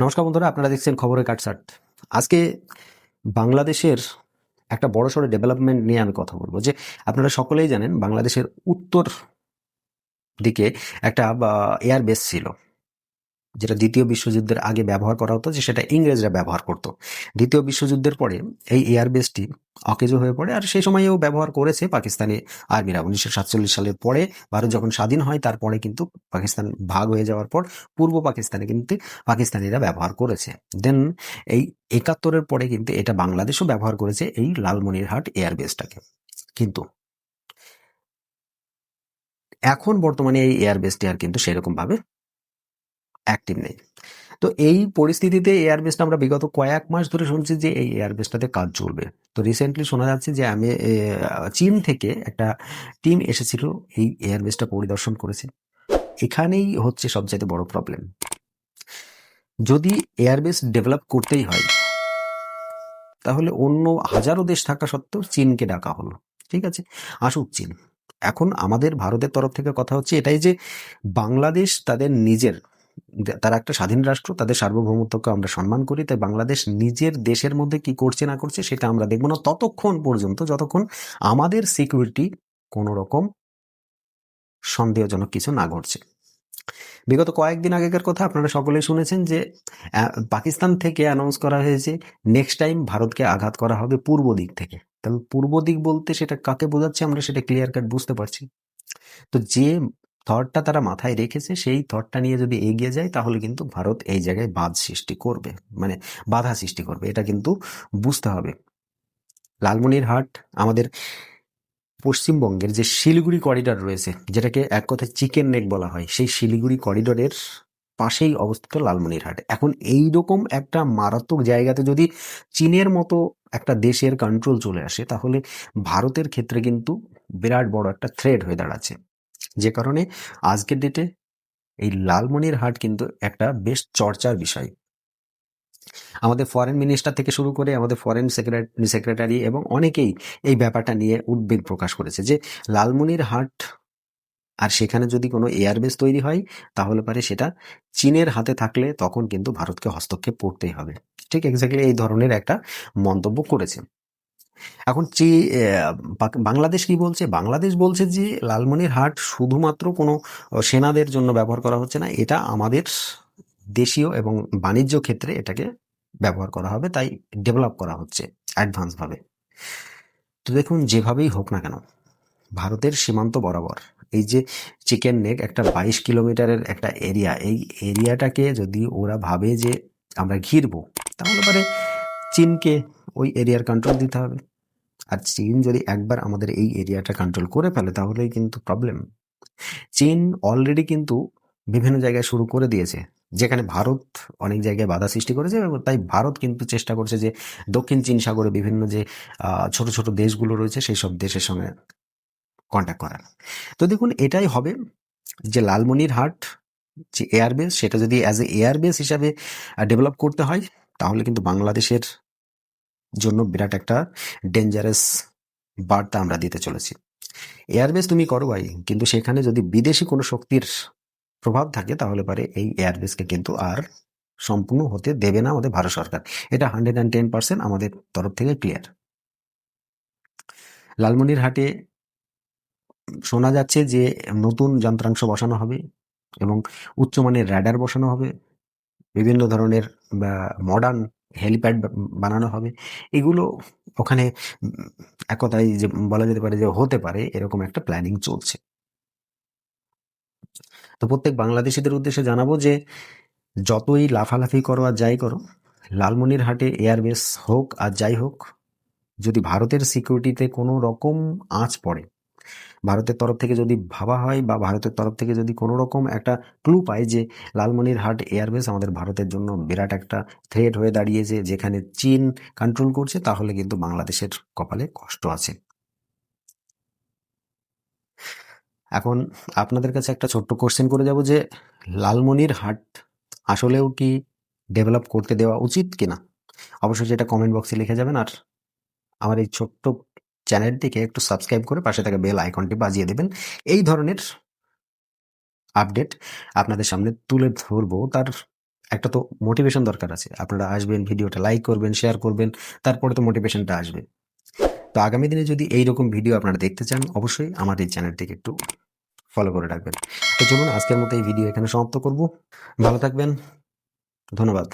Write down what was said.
নমস্কার বন্ধুরা, আপনারা দেখছেন খবরের কাটসাট আজকে বাংলাদেশের একটা বড় সড়ো ডেভেলপমেন্ট নিয়ে আমি কথা বলব যে, আপনারা সকলেই জানেন বাংলাদেশের উত্তর দিকে একটা এয়ারবেস ছিল। যেটা দ্বিতীয় বিশ্বযুদ্ধের আগে ব্যবহার করা হতো, যে সেটা ইংরেজরা ব্যবহার করতো। দ্বিতীয় বিশ্বযুদ্ধের পরে এই এয়ার বেসটি অকেজো হয়ে পড়ে আর সেই সময়েও ব্যবহার করেছে পাকিস্তানি আর্মিরা। উনিশশো সাতচল্লিশ সালের পরে ভারত যখন স্বাধীন হয়, তারপরে কিন্তু পাকিস্তান ভাগ হয়ে যাওয়ার পর পূর্ব পাকিস্তানে কিন্তু পাকিস্তানিরা ব্যবহার করেছে। দেন এই একাত্তরের পরে কিন্তু এটা বাংলাদেশও ব্যবহার করেছে এই লালমনিরহাট এয়ার বেসটাকে কিন্তু এখন বর্তমানে এই এয়ার বেসটি আর কিন্তু সেরকম ভাবে অ্যাক্টিভ নেই। তো এই পরিস্থিতিতে এয়ারবেসটা আমরা বিগত কয়েক মাস ধরে শুনছি যে এই এয়ারবেসটাতে কাজ চলবে। তো রিসেন্টলি শোনা যাচ্ছে যে আমি চীন থেকে একটা টিম এসেছিল, এই এয়ারবেসটা পরিদর্শন করেছে। এখানেই হচ্ছে সবচাইতে বড় প্রবলেম যদি এয়ারবেস ডেভেলপ করতেই হয়, তাহলে অন্য হাজারো দেশ থাকা সত্ত্বেও চীনকে ডাকা হলো। ঠিক আছে? আসুক চীন। এখন আমাদের ভারতের তরফ থেকে কথা হচ্ছে এটাই যে বাংলাদেশ তাদের নিজের তারা একটা স্বাধীন রাষ্ট্র, তাদের সার্বভৌমত্বকে আমরা সম্মান করি, তাই বাংলাদেশ নিজের দেশের মধ্যে কি করছে না করছে সেটা আমরা দেখব না। ততক্ষণ পর্যন্ত, যতক্ষণ আমাদের সিকিউরিটি কোনো রকম সন্দেহজনক কিছু না ঘটছে। বিগত কয়েকদিন আগেকার কথা আপনারা সকলেই শুনেছেন যে পাকিস্তান থেকে অ্যানাউন্স করা হয়েছে নেক্সট টাইম ভারতকে আঘাত করা হবে পূর্ব দিক থেকে। তাহলে পূর্ব দিক বলতে সেটা কাকে বোঝাচ্ছে আমরা সেটা ক্লিয়ার কাট বুঝতে পারছি। তো যে থটটা তারা মাথায় রেখেছে, সেই থটটা নিয়ে যদি এগিয়ে যায়, তাহলে কিন্তু ভারত এই জায়গায় বাধ সৃষ্টি করবে। মানে বাধা সৃষ্টি করবে, এটা কিন্তু বুঝতে হবে। লালমনিরহাট, আমাদের পশ্চিমবঙ্গের যে শিলিগুড়ি করিডর রয়েছে, যেটাকে এক কথায় চিকেন নেক বলা হয়, সেই শিলিগুড়ি করিডরের পাশেই অবস্থিত লালমনিরহাট। এখন এই রকম একটা মারাত্মক জায়গাতে যদি চীনের মতো একটা দেশের কন্ট্রোল চলে আসে, তাহলে ভারতের ক্ষেত্রে কিন্তু বিরাট বড় একটা থ্রেড হয়ে দাঁড়াচ্ছে। যে কারণে আজকের ডেটে এই লালমনির হাট কিন্তু একটা বেশ চর্চার বিষয়। আমাদের ফরেন মিনিস্টার থেকে শুরু করে আমাদের ফরেন সেক্রেটারি এবং অনেকেই এই ব্যাপারটা নিয়ে উদ্বেগ প্রকাশ করেছে যে লালমনির হাট আর সেখানে যদি কোনো এয়ারবেস তৈরি হয়, তাহলে পারে সেটা চীনের হাতে থাকলে তখন কিন্তু ভারতকে হস্তক্ষেপ করতেই হবে। ঠিক এক্স্যাক্টলি এই ধরনের একটা মন্তব্য করেছে। এখন চি বাংলাদেশ কি বলছে? বাংলাদেশ বলছে যে লালমনিরহাট শুধুমাত্র কোনো সেনাদের জন্য ব্যবহার করা হচ্ছে না। এটা আমাদের দেশীয় এবং বাণিজ্য ক্ষেত্রে এটাকে ব্যবহার করা হবে, তাই ডেভেলপ করা হচ্ছে অ্যাডভান্সভাবে তো দেখুন, যেভাবেই হোক না কেন, ভারতের সীমান্ত বরাবর এই যে চিকেন নেক একটা বাইশ কিলোমিটারের একটা এরিয়া এই এরিয়াটাকে যদি ওরা ভাবে যে আমরা ঘিরবো, তাহলে পরে চীনকে ওই এরিয়ার কন্ট্রোল দিতে হবে। আর চীন যদি একবার আমাদের এই এরিয়াটা কন্ট্রোল করে ফেলে, তাহলেই কিন্তু প্রবলেম চীন অলরেডি কিন্তু বিভিন্ন জায়গায় শুরু করে দিয়েছে। যেখানে ভারত অনেক জায়গায় বাধা সৃষ্টি করেছে এবং তাই ভারত কিন্তু চেষ্টা করছে যে দক্ষিণ চীন সাগরে বিভিন্ন যে ছোট ছোট দেশগুলো রয়েছে সেই সব দেশের সঙ্গে কন্ট্যাক্ট করার। তো দেখুন, এটাই হবে যে লালমনিরহাট যে এয়ারবেস সেটা যদি অ্যাজ এ এয়ারবেস হিসাবে ডেভেলপ করতে হয়, তাহলে কিন্তু বাংলাদেশের জন্য বিরাট একটা ডেঞ্জারাস বার্তা আমরা দিতে চলেছি। এয়ারবেস তুমি করো ভাই, কিন্তু সেখানে যদি বিদেশি কোনো শক্তির প্রভাব থাকে, তাহলে পারে এই এয়ারবেসকে কিন্তু আর সম্পূর্ণ হতে দেবে না আমাদের ভারত সরকার। এটা হান্ড্রেড অ্যান্ড টেন পার্সেন্ট আমাদের তরফ থেকে ক্লিয়ার লালমনিরহাটে শোনা যাচ্ছে যে নতুন যন্ত্রাংশ বসানো হবে এবং উচ্চমানের র্যাডার বসানো হবে। বিভিন্ন ধরনের মডার্ন হেলিপ্যাড বানানো হবে। এগুলো ওখানে এক কথায় যে, বলা যেতে পারে যে, হতে পারে এরকম একটা প্ল্যানিং চলছে। তো প্রত্যেক বাংলাদেশিদের উদ্দেশ্যে জানাব যে, যতই লাফালাফি করো আর যাই করো, লালমনিরহাটে এয়ারবেস হোক আর যাই হোক, যদি ভারতের সিকিউরিটিতে কোনো রকম আঁচ পড়ে ভারতের তরফ থেকে যদি ভাবা হয় বা ভারতের তরফ থেকে যদি কোনো রকম একটা ক্লু পায় যে লালমনিরহাট এয়ারবেস আমাদের ভারতের জন্য বিরাট একটা থ্রেট হয়ে দাঁড়িয়েছে, যেখানে চীন কন্ট্রোল করছে, তাহলে কিন্তু বাংলাদেশের কপালে কষ্ট আছে। এখন আপনাদের কাছে একটা ছোট্ট কোশ্চেন করে যাব যে লালমনির হাট আসলেও কি ডেভেলপ করতে দেওয়া উচিত কিনা? অবশ্যই যেটা কমেন্ট বক্সে লিখে যাবেন আর আমার এই ছোট্ট চ্যানেলটিকে একটু সাবস্ক্রাইব করে পাশে থাকা বেল আইকনটি বাজিয়ে দেবেন। এই ধরনের আপডেট আপনাদের সামনে তুলে ধরবো। তার একটা তো মোটিভেশন দরকার আছে। আপনারা আসবেন, ভিডিওটা লাইক করবেন, শেয়ার করবেন, তারপরে তো মোটিভেশনটা আসবে। তো আগামী দিনে যদি এই রকম ভিডিও আপনারা দেখতে চান, অবশ্যই আমার এই চ্যানেলটিকে একটু ফলো করে রাখবেন। তো চলুন, আজকের মতো এই ভিডিও এখানে সমাপ্ত করব। ভালো থাকবেন। ধন্যবাদ।